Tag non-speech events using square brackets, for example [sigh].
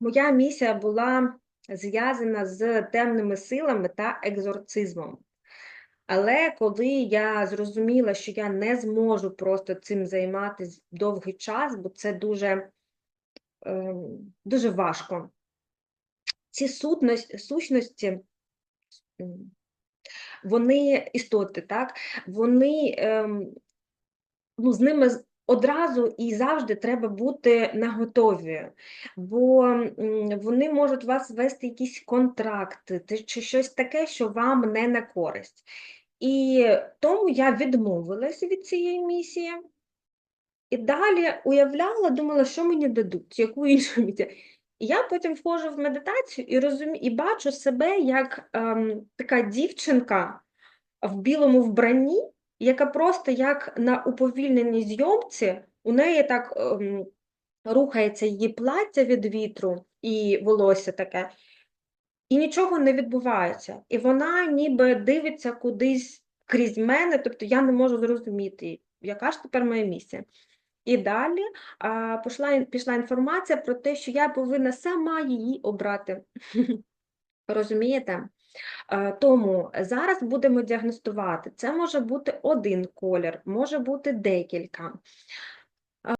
Моя місія була зв'язана з темними силами та екзорцизмом. Але коли я зрозуміла, що я не зможу просто цим займатися довгий час, бо це дуже, ем, дуже важко. Ці сутності, сущності, вони істоти, так? Вони ем, ну, з ними одразу і завжди треба бути наготові, бо вони можуть вас вести якісь контракти чи щось таке, що вам не на користь. І тому я відмовилася від цієї місії. І далі уявляла, думала, що мені дадуть, яку іншу місію. І я потім входжу в медитацію і розумію, і бачу себе як ем, така дівчинка в білому вбранні, яка просто як на уповільненій зйомці, у неї так ем, рухається її плаття від вітру і волосся таке, і нічого не відбувається. І вона ніби дивиться кудись крізь мене, тобто я не можу зрозуміти, яка ж тепер моя місія. І далі а, пішла, пішла інформація про те, що я повинна сама її обрати. [laughs] Розумієте? Е, Тому зараз будемо діагностувати. Це може бути один колір, може бути декілька.